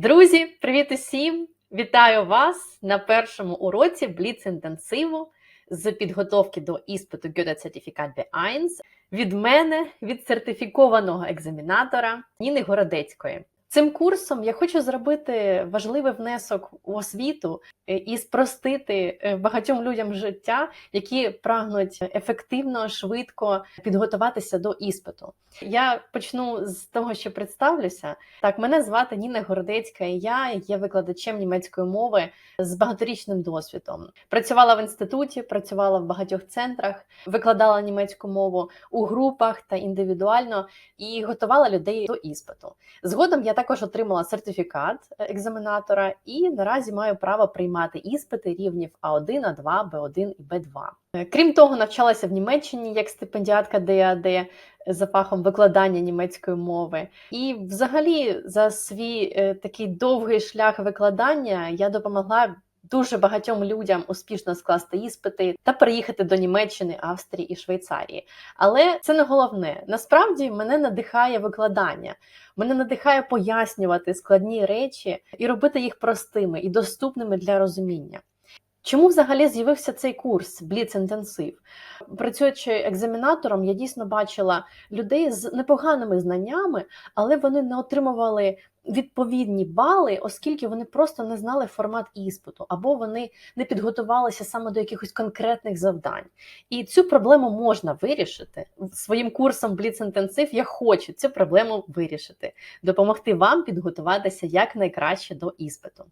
Друзі, привіт усім! Вітаю вас на першому уроці Бліц інтенсиву з підготовки до іспиту Certificat B1 від мене, від сертифікованого екзамінатора Ніни Городецької. Цим курсом я хочу зробити важливий внесок у освіту е, і спростити е, багатьом людям життя, які прагнуть ефективно, швидко підготуватися до іспиту. Я почну з того, що представлюся. Так, мене звати Ніна Городецька, і я є викладачем німецької мови з багаторічним досвідом. Працювала в інституті, працювала в багатьох центрах, викладала німецьку мову у групах та індивідуально і готувала людей до іспиту. Згодом я також отримала сертифікат екзаменатора і наразі маю право приймати іспити рівнів А1, А2, Б1 і Б2. Крім того, навчалася в Німеччині як стипендіатка ДАД за фахом викладання німецької мови. І, взагалі, за свій е, такий довгий шлях викладання я допомогла. Дуже багатьом людям успішно скласти іспити та переїхати до Німеччини, Австрії і Швейцарії. Але це не головне. Насправді мене надихає викладання, мене надихає пояснювати складні речі і робити їх простими і доступними для розуміння. Чому взагалі з'явився цей курс Intensive? Працюючи екзаменатором, я дійсно бачила людей з непоганими знаннями, але вони не отримували відповідні бали, оскільки вони просто не знали формат іспиту, або вони не підготувалися саме до якихось конкретних завдань. І цю проблему можна вирішити. Своїм курсом Intensive я хочу цю проблему вирішити, допомогти вам підготуватися якнайкраще до іспиту.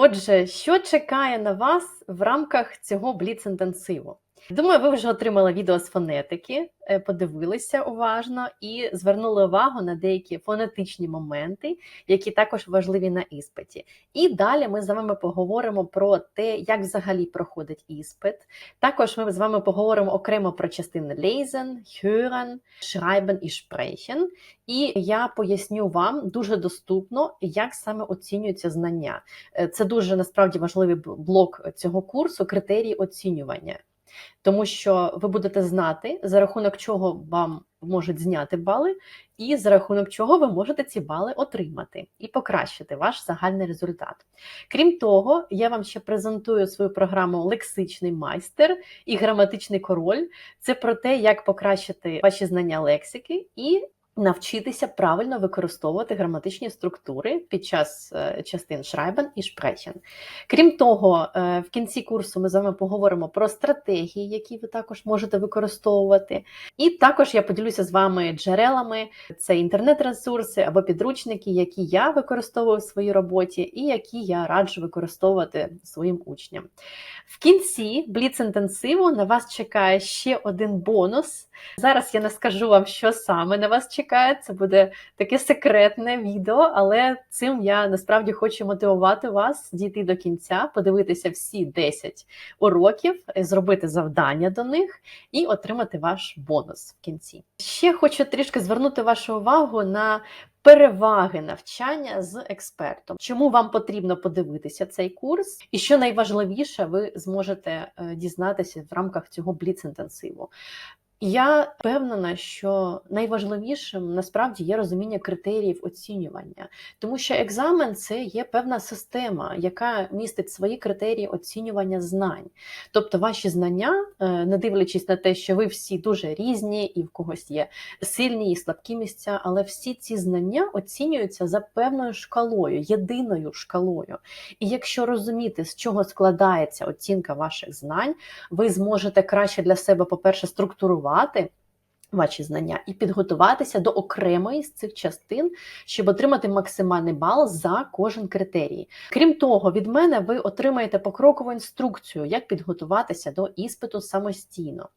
Отже, що чекає на вас в рамках цього бліц-інтенсиву? Думаю, ви вже отримали відео з фонетики, е, подивилися уважно і звернули увагу на деякі фонетичні моменти, які також важливі на іспиті. І далі ми з вами поговоримо про те, як взагалі проходить іспит. Також ми з вами поговоримо окремо про частини lesen, hören, schreiben і sprechen. І я поясню вам дуже доступно, як саме оцінюються знання. Е, Це дуже насправді важливий блок цього курсу критерії оцінювання тому що ви будете знати, за рахунок чого вам можуть зняти бали, і за рахунок чого ви можете ці бали отримати і покращити ваш загальний результат. Крім того, я вам ще презентую свою програму Лексичний майстер і граматичний король. Це про те, як покращити ваші знання лексики і навчитися правильно використовувати граматичні структури під час е, частин Schreiben і Sprechen. Крім того, е, в кінці курсу ми з вами поговоримо про стратегії, які ви також можете використовувати. І також я поділюся з вами джерелами, це інтернет-ресурси або підручники, які я використовую в своїй роботі, і які я раджу використовувати своїм учням. В кінці бліц інтенсиву на вас чекає ще один бонус. Зараз я не скажу вам, що саме на вас чекає. Це буде таке секретне відео, але цим я насправді хочу мотивувати вас дійти до кінця, подивитися всі 10 уроків, зробити завдання до них і отримати ваш бонус в кінці. Ще хочу трішки звернути вашу увагу на переваги навчання з експертом. Чому вам потрібно подивитися цей курс, і що найважливіше, ви зможете е, дізнатися в рамках цього бліц-інтенсиву. Я впевнена, що найважливішим насправді є розуміння критеріїв оцінювання, тому що екзамен це є певна система, яка містить свої критерії оцінювання знань. Тобто ваші знання, е, не дивлячись на те, що ви всі дуже різні, і в когось є сильні і слабкі місця, але всі ці знання оцінюються за певною шкалою, єдиною шкалою. І якщо розуміти, з чого складається оцінка ваших знань, ви зможете краще для себе, по-перше, структурувати планувати ваші знання і підготуватися до окремої з цих частин, щоб отримати максимальний бал за кожен критерій. Крім того, від мене ви отримаєте покрокову інструкцію, як підготуватися до іспиту самостійно.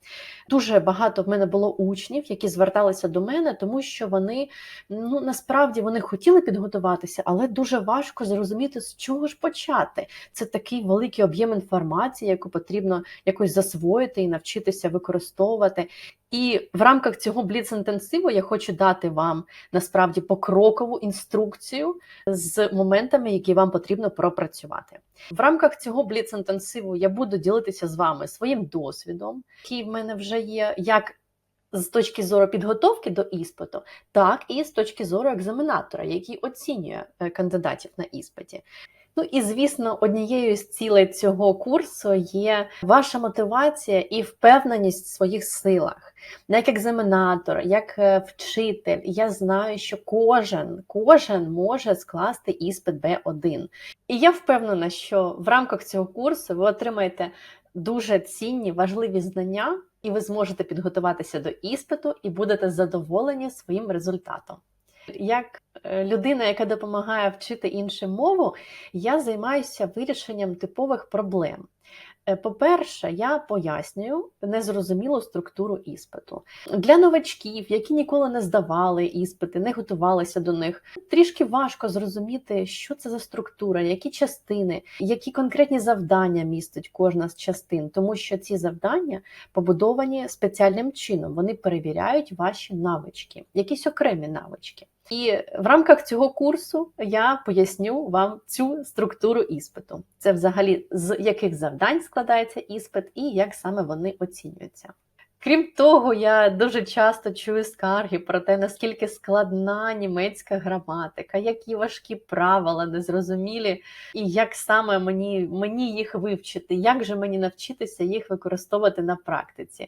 Дуже багато в мене було учнів, які зверталися до мене, тому що вони ну насправді вони хотіли підготуватися, але дуже важко зрозуміти, з чого ж почати. Це такий великий об'єм інформації, яку потрібно якось засвоїти і навчитися використовувати. І в рамках цього бліц-інтенсиву я хочу дати вам насправді покрокову інструкцію з моментами, які вам потрібно пропрацювати. В рамках цього бліц-інтенсиву я буду ділитися з вами своїм досвідом, який в мене вже є, як з точки зору підготовки до іспиту, так і з точки зору екзаменатора, який оцінює е, кандидатів на іспиті. Ну і звісно, однією з цілей цього курсу є ваша мотивація і впевненість в своїх силах. Як екзаменатор, як е, вчитель, я знаю, що кожен, кожен може скласти іспит Б1. І я впевнена, що в рамках цього курсу ви отримаєте дуже цінні, важливі знання, і ви зможете підготуватися до іспиту і будете задоволені своїм результатом. Як е, людина, яка допомагає вчити іншу мову, я займаюся вирішенням типових проблем. Е, По-перше, я пояснюю незрозумілу структуру іспиту. Для новачків, які ніколи не здавали іспити, не готувалися до них, трішки важко зрозуміти, що це за структура, які частини, які конкретні завдання містить кожна з частин, тому що ці завдання побудовані спеціальним чином. Вони перевіряють ваші навички, якісь окремі навички. І в рамках цього курсу я поясню вам цю структуру іспиту. Це взагалі з яких завдань складається іспит і як саме вони оцінюються. Крім того, я дуже часто чую скарги про те, наскільки складна німецька граматика, які важкі правила незрозумілі, і як саме мені, мені їх вивчити, як же мені навчитися їх використовувати на практиці.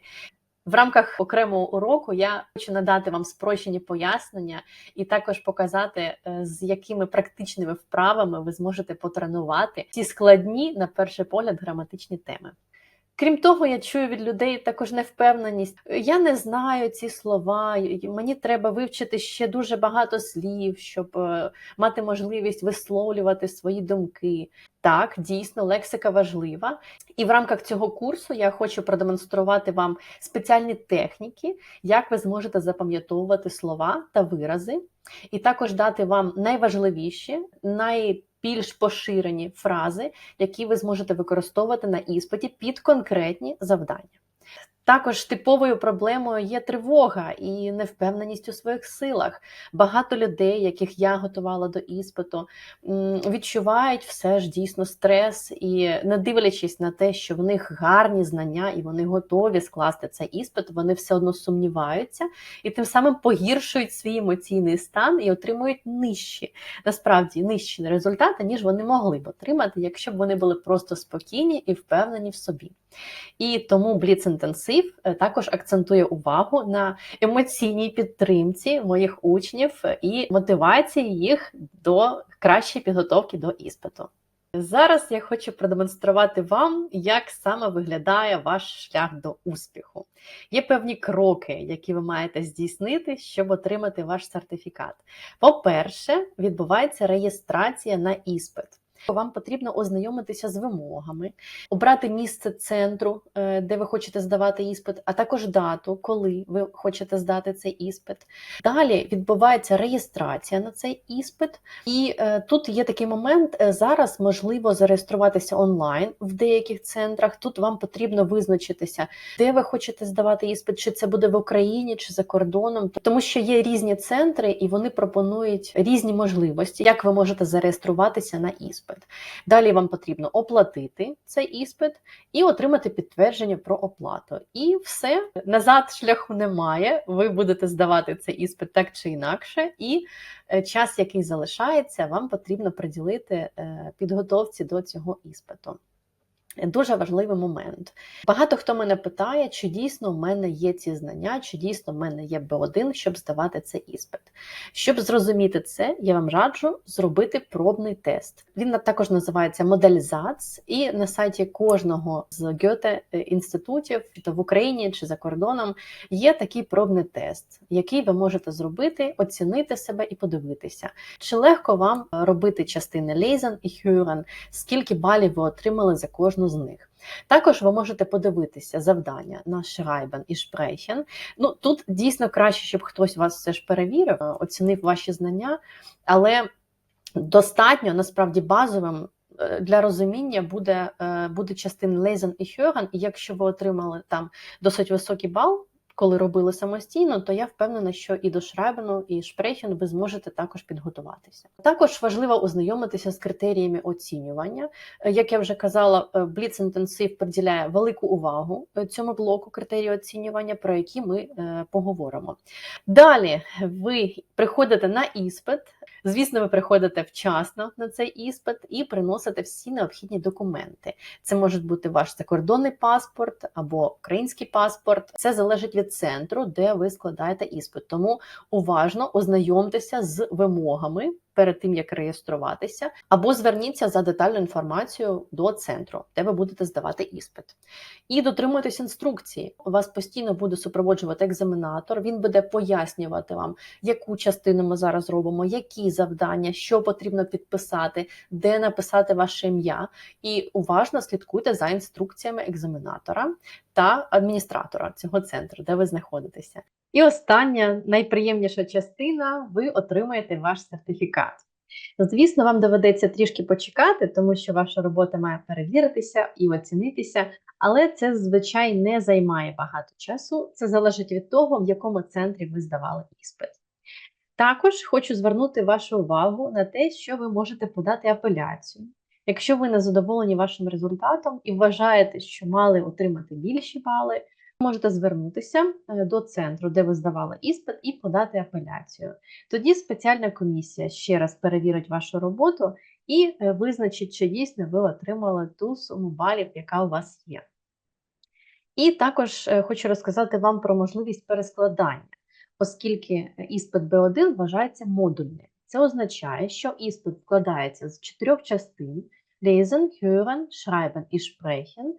В рамках окремого уроку я хочу надати вам спрощені пояснення і також показати, е, з якими практичними вправами ви зможете потренувати ці складні, на перший погляд, граматичні теми. Крім того, я чую від людей також невпевненість. Я не знаю ці слова, мені треба вивчити ще дуже багато слів, щоб е, мати можливість висловлювати свої думки. Так, дійсно, лексика важлива. І в рамках цього курсу я хочу продемонструвати вам спеціальні техніки, як ви зможете запам'ятовувати слова та вирази, і також дати вам найважливіші, найбільш поширені фрази, які ви зможете використовувати на іспиті під конкретні завдання. Також типовою проблемою є тривога і невпевненість у своїх силах. Багато людей, яких я готувала до іспиту, відчувають все ж дійсно стрес, і не дивлячись на те, що в них гарні знання і вони готові скласти цей іспит, вони все одно сумніваються і тим самим погіршують свій емоційний стан і отримують нижчі, насправді нижчі результати, ніж вони могли б отримати, якщо б вони були просто спокійні і впевнені в собі. І тому Intensive е, також акцентує увагу на емоційній підтримці моїх учнів і мотивації їх до кращої підготовки до іспиту. Зараз я хочу продемонструвати вам, як саме виглядає ваш шлях до успіху. Є певні кроки, які ви маєте здійснити, щоб отримати ваш сертифікат. По-перше, відбувається реєстрація на іспит. Вам потрібно ознайомитися з вимогами, обрати місце центру, е, де ви хочете здавати іспит, а також дату, коли ви хочете здати цей іспит. Далі відбувається реєстрація на цей іспит, і е, тут є такий момент: е, зараз можливо зареєструватися онлайн в деяких центрах. Тут вам потрібно визначитися, де ви хочете здавати іспит, чи це буде в Україні, чи за кордоном, тому що є різні центри, і вони пропонують різні можливості, як ви можете зареєструватися на іспит. Далі вам потрібно оплатити цей іспит і отримати підтвердження про оплату. І все назад шляху немає. Ви будете здавати цей іспит так чи інакше, і е, час, який залишається, вам потрібно приділити е, підготовці до цього іспиту. Дуже важливий момент. Багато хто мене питає, чи дійсно в мене є ці знання, чи дійсно в мене є Б1, щоб здавати цей іспит. Щоб зрозуміти це, я вам раджу зробити пробний тест. Він також називається модель ЗАЦ, і на сайті кожного з Гьоте інститутів, чи то в Україні чи за кордоном, є такий пробний тест, який ви можете зробити, оцінити себе і подивитися, чи легко вам робити частини Lesen і Hören, скільки балів ви отримали за кожну з них. Також ви можете подивитися завдання на Шрайбен і Шпрейхен. Ну тут дійсно краще, щоб хтось вас все ж перевірив, е, оцінив ваші знання, але достатньо насправді базовим. е, Для розуміння буде, е, буде частин Лейзен і Хьоган, і якщо ви отримали там досить високий бал, коли робили самостійно, то я впевнена, що і до Шрайбену, і Шпрехен ви зможете також підготуватися. Також важливо ознайомитися з критеріями оцінювання. Е, Як я вже казала, Бліц-інтенсив приділяє велику увагу е, цьому блоку критерії оцінювання, про які ми е, поговоримо. Далі ви приходите на іспит. Звісно, ви приходите вчасно на цей іспит і приносите всі необхідні документи. Це може бути ваш закордонний паспорт або український паспорт. Це залежить від центру, де ви складаєте іспит. Тому уважно ознайомтеся з вимогами перед тим, як реєструватися, або зверніться за детальну інформацію до центру, де ви будете здавати іспит. І дотримуйтесь інструкції. У Вас постійно буде супроводжувати екзаменатор. Він буде пояснювати вам, яку частину ми зараз робимо, які завдання, що потрібно підписати, де написати ваше ім'я. І уважно слідкуйте за інструкціями екзаменатора та адміністратора цього центру, де ви знаходитеся. І остання найприємніша частина ви отримаєте ваш сертифікат. Звісно, вам доведеться трішки почекати, тому що ваша робота має перевіритися і оцінитися, але це зазвичай не займає багато часу. Це залежить від того, в якому центрі ви здавали іспит. Також хочу звернути вашу увагу на те, що ви можете подати апеляцію. Якщо ви не задоволені вашим результатом і вважаєте, що мали отримати більші бали, можете звернутися е, до центру, де ви здавали іспит, і подати апеляцію. Тоді спеціальна комісія ще раз перевірить вашу роботу і е, визначить, чи дійсно ви отримали ту суму балів, яка у вас є. І також е, хочу розказати вам про можливість перескладання, оскільки іспит B1 вважається модульним. Це означає, що іспит складається з чотирьох частин: Lesen, Hören, Schreiben і Sprechen.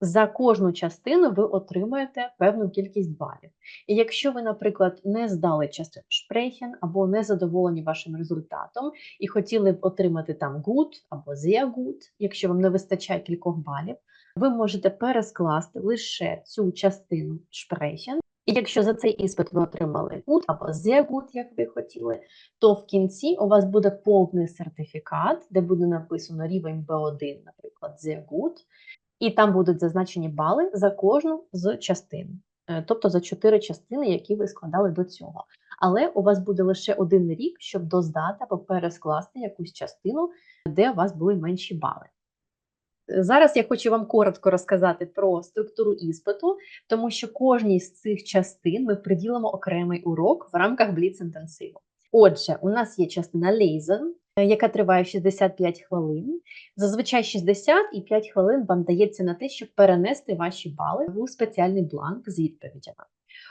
За кожну частину ви отримуєте певну кількість балів. І якщо ви, наприклад, не здали частину Sprechen або не задоволені вашим результатом і хотіли б отримати там good або sehr gut, якщо вам не вистачає кількох балів, ви можете перескласти лише цю частину Sprechen. І якщо за цей іспит ви отримали good або sehr gut, як ви хотіли, то в кінці у вас буде повний сертифікат, де буде написано рівень B1, наприклад, sehr gut, і там будуть зазначені бали за кожну з частин, Е, тобто за чотири частини, які ви складали до цього. Але у вас буде лише один рік, щоб доздати або перескласти якусь частину, де у вас були менші бали. Зараз я хочу вам коротко розказати про структуру іспиту, тому що кожній з цих частин ми приділимо окремий урок в рамках Blitz інтенсиву. Отже, у нас є частина Lesen, яка триває 65 хвилин. Зазвичай 60 і 5 хвилин вам дається на те, щоб перенести ваші бали у спеціальний бланк з відповідями.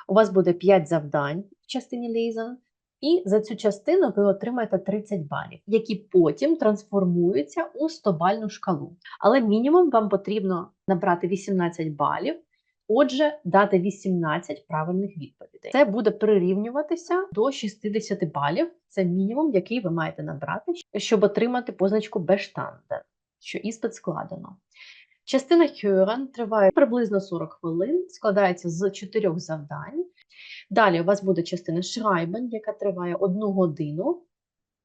У вас буде 5 завдань в частині Lesen, і за цю частину ви отримаєте 30 балів, які потім трансформуються у 100-бальну шкалу. Але мінімум вам потрібно набрати 18 балів, отже, дати 18 правильних відповідей. Це буде прирівнюватися до 60 балів. Це мінімум, який ви маєте набрати, щоб отримати позначку Бештанде, що іспит складено. Частина Hören триває приблизно 40 хвилин, складається з 4 завдань. Далі у вас буде частина Schreiben, яка триває 1 годину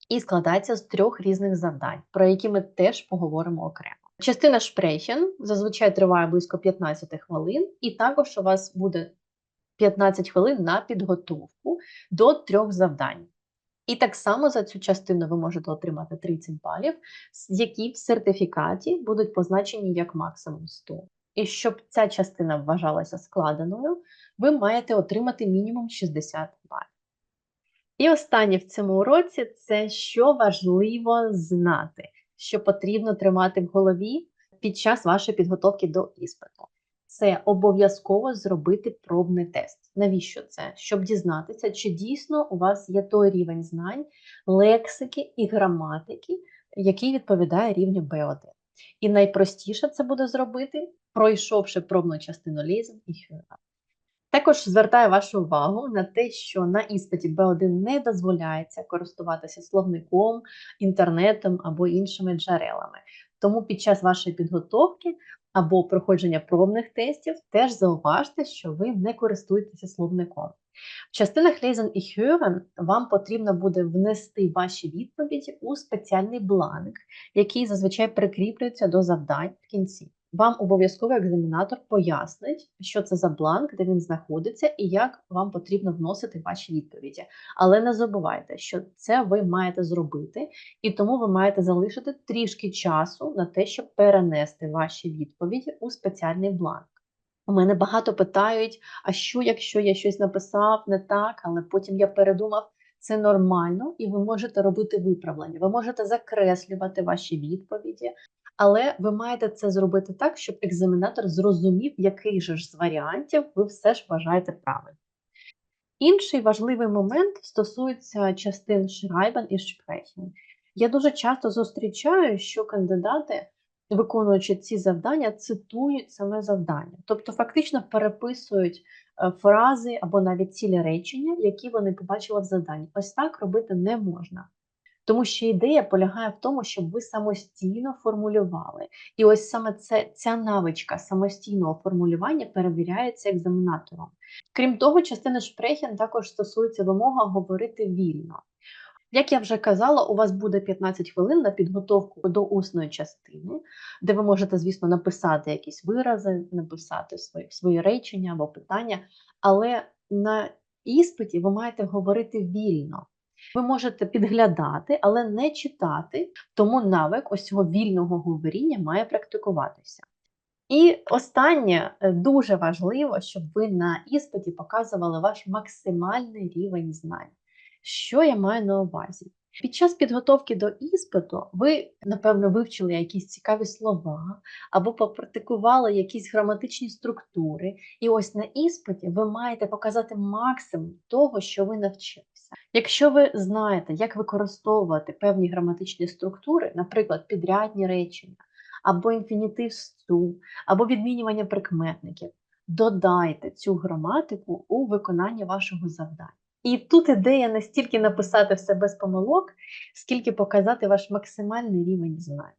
і складається з трьох різних завдань, про які ми теж поговоримо окремо. Частина Sprechen зазвичай триває близько 15 хвилин, і також у вас буде 15 хвилин на підготовку до трьох завдань. І так само за цю частину ви можете отримати 30 балів, які в сертифікаті будуть позначені як максимум 100. І щоб ця частина вважалася складеною, ви маєте отримати мінімум 60 балів. І останнє в цьому уроці це що важливо знати, що потрібно тримати в голові під час вашої підготовки до іспиту. Це обов'язково зробити пробний тест. Навіщо це? Щоб дізнатися, чи дійсно у вас є той рівень знань, лексики і граматики, який відповідає рівню B1. І найпростіше це буде зробити, пройшовши пробну частину Lesen і Hören. Також звертаю вашу увагу на те, що на іспиті B1 не дозволяється користуватися словником, інтернетом або іншими джерелами. Тому під час вашої підготовки або проходження пробних тестів теж зауважте, що ви не користуєтеся словником. В частинах Lesen і Hören вам потрібно буде внести ваші відповіді у спеціальний бланк, який зазвичай прикріплюється до завдань в кінці. Вам обов'язково екзаменатор пояснить, що це за бланк, де він знаходиться, і як вам потрібно вносити ваші відповіді. Але не забувайте, що це ви маєте зробити, і тому ви маєте залишити трішки часу на те, щоб перенести ваші відповіді у спеціальний бланк. У мене багато питають: а що, якщо я щось написав не так, але потім я передумав. Це нормально, і ви можете робити виправлення. Ви можете закреслювати ваші відповіді, але ви маєте це зробити так, щоб екзаменатор зрозумів, який же ж з варіантів ви все ж вважаєте правильним. Інший важливий момент стосується частин Schreiben і Sprechen. Я дуже часто зустрічаю, що кандидати, виконуючи ці завдання, цитують саме завдання, тобто фактично переписують е, фрази або навіть цілі речення, які вони побачили в завданні. Ось так робити не можна. Тому що ідея полягає в тому, щоб ви самостійно формулювали. І ось саме це, ця навичка самостійного формулювання перевіряється екзаменатором. Крім того, частина шпрехен також стосується вимога говорити вільно. Як я вже казала, у вас буде 15 хвилин на підготовку до усної частини, де ви можете, звісно, написати якісь вирази, написати свої, свої речення або питання, але на іспиті ви маєте говорити вільно. Ви можете підглядати, але не читати, тому навик ось цього вільного говоріння має практикуватися. І останнє е, дуже важливо, щоб ви на іспиті показували ваш максимальний рівень знань. Що я маю на увазі? Під час підготовки до іспиту ви, напевно, вивчили якісь цікаві слова або попрактикували якісь граматичні структури, і ось на іспиті ви маєте показати максимум того, що ви навчилися. Якщо ви знаєте, як використовувати певні граматичні структури, наприклад, підрядні речення, або інфінітив «су», або відмінювання прикметників, додайте цю граматику у виконанні вашого завдання. І тут ідея не стільки написати все без помилок, скільки показати ваш максимальний рівень знань.